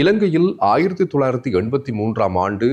இலங்கையில் ஆயிரத்தி தொள்ளாயிரத்தி எண்பத்தி மூன்றாம் ஆண்டு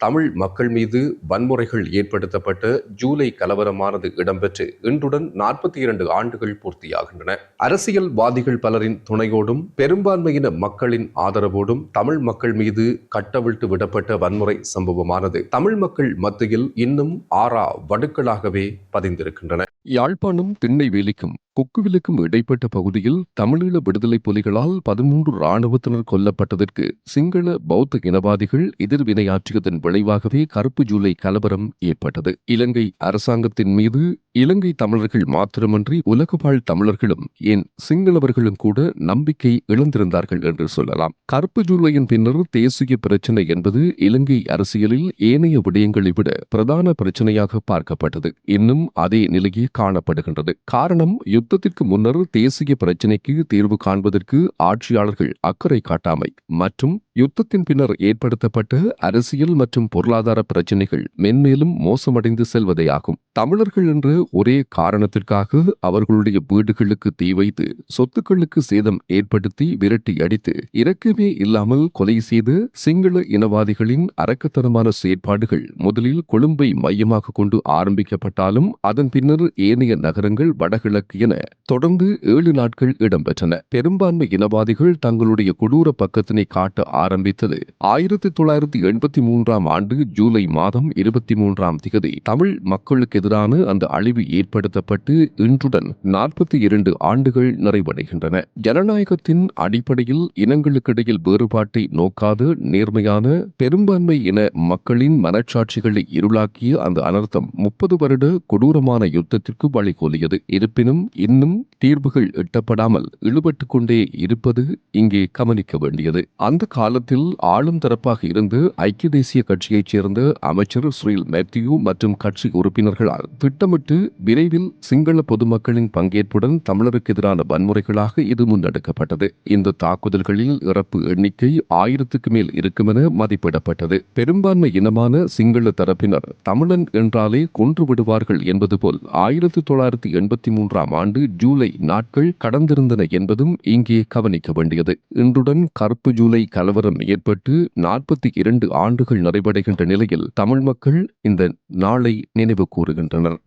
தமிழ் மக்கள் மீது வன்முறைகள் ஏற்படுத்தப்பட்ட ஜூலை கலவரமானது இடம்பெற்று இன்றுடன் நாற்பத்தி இரண்டு ஆண்டுகள் பூர்த்தியாகின்றன. அரசியல்வாதிகள் பலரின் துணையோடும் பெரும்பான்மையின மக்களின் ஆதரவோடும் தமிழ் மக்கள் மீது கட்டவிழ்த்து விடப்பட்ட வன்முறை சம்பவமானது தமிழ் மக்கள் மத்தியில் இன்னும் ஆறா வடுக்களாகவே பதிந்திருக்கின்றன. யாழ்ப்பாணம் திண்ணைவேலிக்கும் கொக்குவிலுக்கும் இடைப்பட்ட பகுதியில் தமிழீழ விடுதலை புலிகளால் பதிமூன்று இராணுவத்தினர் கொல்லப்பட்டதற்கு சிங்கள பௌத்த இனவாதிகள் எதிர்வினையாற்றியதன் விளைவாகவே கருப்பு ஜூலை கலவரம் ஏற்பட்டது. இலங்கை அரசாங்கத்தின் மீது இலங்கை தமிழர்கள் மாத்திரமன்றி உலகவாழ் தமிழர்களும் ஏன் சிங்களவர்களும் கூட நம்பிக்கை இழந்திருந்தார்கள் என்று சொல்லலாம். கருப்பு ஜூலையின் பின்னர் தேசிய பிரச்சினை என்பது இலங்கை அரசியலில் ஏனைய விடயங்களை விட பிரதான பிரச்சனையாக பார்க்கப்பட்டது. இன்னும் அதே நிலையை காணப்படுகின்றது. காரணம் யுத்தத்திற்கு முன்னர் தேசிய பிரச்சினைக்கு தீர்வு காண்பதற்கு ஆட்சியாளர்கள் அக்கறை காட்டாமை மற்றும் யுத்தத்தின் பின்னர் ஏற்படுத்தப்பட்ட அரசியல் மற்றும் பொருளாதார பிரச்சினைகள் மென்மேலும் மோசமடைந்து செல்வதே ஆகும் தமிழர்கள் என்ற ஒரே காரணத்திற்காக அவர்களுடைய வீடுகளுக்கு தீ வைத்து சொத்துக்களுக்கு சேதம் ஏற்படுத்தி விரட்டி அடித்து இரக்கமே இல்லாமல் கொலை செய்து சிங்கள இனவாதிகளின் அரக்கத்தனமான செயற்பாடுகள் முதலில் கொழும்பை மையமாக கொண்டு ஆரம்பிக்கப்பட்டாலும் அதன் பின்னர் ஏனைய நகரங்கள் வடகிழக்கு என தொடர்ந்து ஏழு நாட்கள் இடம்பெற்றன. பெரும்பான்மை இனவாதிகள் தங்களுடைய கொடூர பக்கத்தினை காட்ட ஆரம்பித்தது. ஆயிரத்தி தொள்ளாயிரத்தி எண்பத்தி மூன்றாம் ஆண்டு ஜூலை மாதம் இருபத்தி மூன்றாம் திகதி தமிழ் மக்களுக்கு எதிரான அந்த அழிவு ஏற்படுத்தப்பட்டு இன்றுடன் நாற்பத்தி இரண்டு ஆண்டுகள் நிறைவடைகின்றன. ஜனநாயகத்தின் அடிப்படையில் இனங்களுக்கிடையில் வேறுபாட்டை நோக்காத நேர்மையான பெரும்பான்மை இன மக்களின் மனச்சாட்சிகளை இருளாக்கிய அந்த அனர்த்தம் முப்பது வருட கொடூரமான யுத்தத்திற்கு வழிகோலியது. இருப்பினும் இன்னும் தீர்வுகள் எட்டப்படாமல் இழுபட்டுக் கொண்டே இருப்பது இங்கே கவனிக்க வேண்டியது. அந்த கால மாநிலத்தில் ஆளும் தரப்பாக இருந்து ஐக்கிய தேசிய கட்சியைச் சேர்ந்த அமைச்சர் ஸ்ரீல் மேத்யூ மற்றும் கட்சி உறுப்பினர்களால் திட்டமிட்டு விரைவில் சிங்கள பொதுமக்களின் பங்கேற்புடன் தமிழருக்கு எதிரான வன்முறைகளாக இது முன்னெடுக்கப்பட்டது. இந்த தாக்குதல்களில் இறப்பு எண்ணிக்கை ஆயிரத்துக்கு மேல் இருக்கும் என மதிப்பிடப்பட்டது. பெரும்பான்மை இனமான சிங்கள தரப்பினர் தமிழன் என்றாலே கொன்று விடுவார்கள் என்பது போல் ஆயிரத்தி தொள்ளாயிரத்தி எண்பத்தி மூன்றாம் ஆண்டு ஜூலை நாட்கள் கடந்திருந்தன என்பதும் இங்கே கவனிக்க வேண்டியது. இன்றுடன் கருப்பு ஜூலை கலவரம் ஏற்பட்டு நாற்பத்தி இரண்டு ஆண்டுகள் நிறைவடைகின்ற நிலையில் தமிழ் மக்கள் இந்த நாளை நினைவு கூறுகின்றனர்.